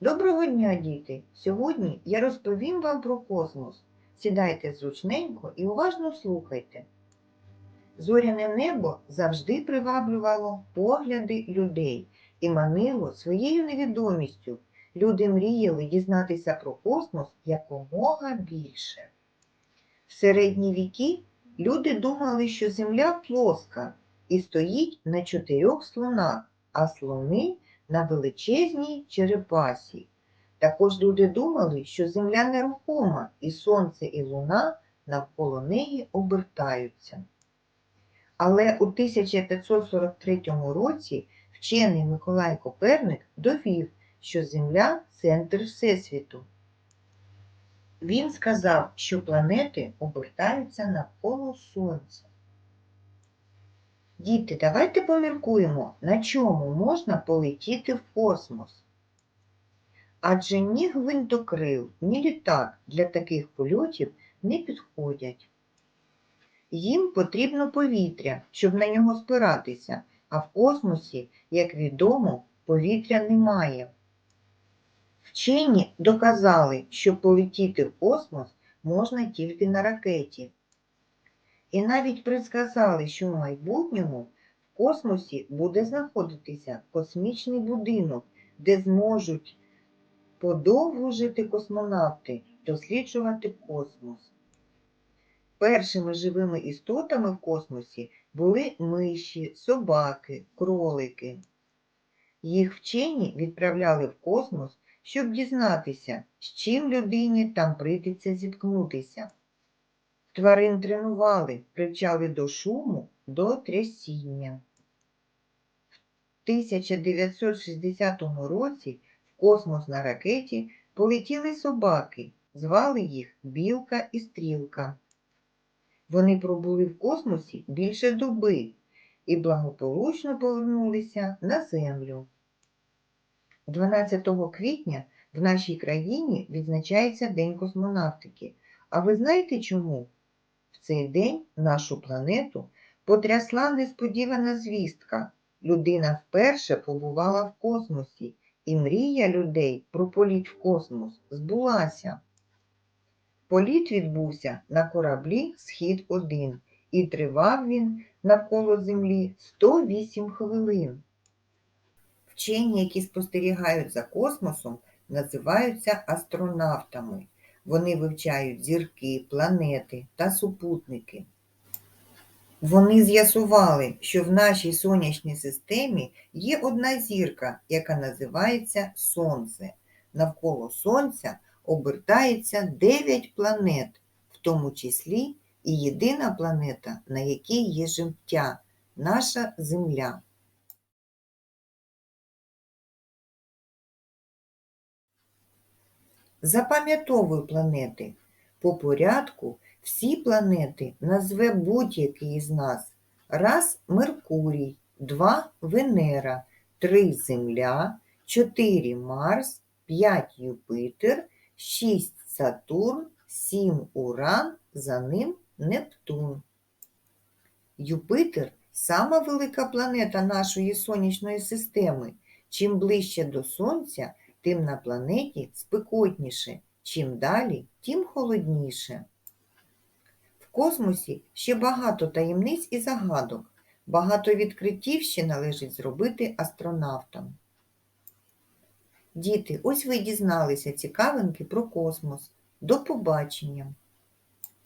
Доброго дня, діти! Сьогодні я розповім вам про космос. Сідайте зручненько і уважно слухайте. Зоряне небо завжди приваблювало погляди людей і манило своєю невідомістю. Люди мріяли дізнатися про космос якомога більше. В середні віки люди думали, що Земля плоска і стоїть на чотирьох слонах, а слони на величезній черепасі. Також люди думали, що земля нерухома, і сонце і луна навколо неї обертаються. Але у 1543 році вчений Миколай Коперник довів, що Земля центр Всесвіту. Він сказав, що планети обертаються навколо Сонця. Діти, давайте поміркуємо, на чому можна полетіти в космос. Адже ні гвинтокрил, ні літак для таких польотів не підходять. Їм потрібно повітря, щоб на нього спиратися, а в космосі, як відомо, повітря немає. Вчені доказали, що полетіти в космос можна тільки на ракеті. І навіть предсказали, що в майбутньому в космосі буде знаходитися космічний будинок, де зможуть подовго жити космонавти, досліджувати космос. Першими живими істотами в космосі були миші, собаки, кролики. Їх вчені відправляли в космос, щоб дізнатися, з чим людині там прийдеться зіткнутися. Тварин тренували, привчали до шуму, до трясіння. В 1960 році в космос на ракеті полетіли собаки, звали їх Білка і Стрілка. Вони пробули в космосі більше доби і благополучно повернулися на Землю. 12 квітня в нашій країні відзначається День космонавтики. А ви знаєте чому? Цей день нашу планету потрясла несподівана звістка. Людина вперше побувала в космосі, і мрія людей про політ в космос збулася. Політ відбувся на кораблі Схід 1 і тривав він навколо Землі 108 хвилин. Вчені, які спостерігають за космосом, називаються астронавтами. Вони вивчають зірки, планети та супутники. Вони з'ясували, що в нашій сонячній системі є одна зірка, яка називається Сонце. Навколо Сонця обертається 9 планет, в тому числі і єдина планета, на якій є життя наша Земля. Запам'ятовуй планети. По порядку всі планети назве будь-який із нас. Раз Меркурій, два Венера, три Земля, чотири Марс, п'ять Юпитер, шість Сатурн, сім Уран, за ним Нептун. Юпитер сама велика планета нашої сонячної системи. Чим ближче до Сонця, тим на планеті спекотніше, чим далі, тим холодніше. В космосі ще багато таємниць і загадок, багато відкриттів ще належить зробити астронавтам. Діти, ось ви дізналися цікавинки про космос. До побачення!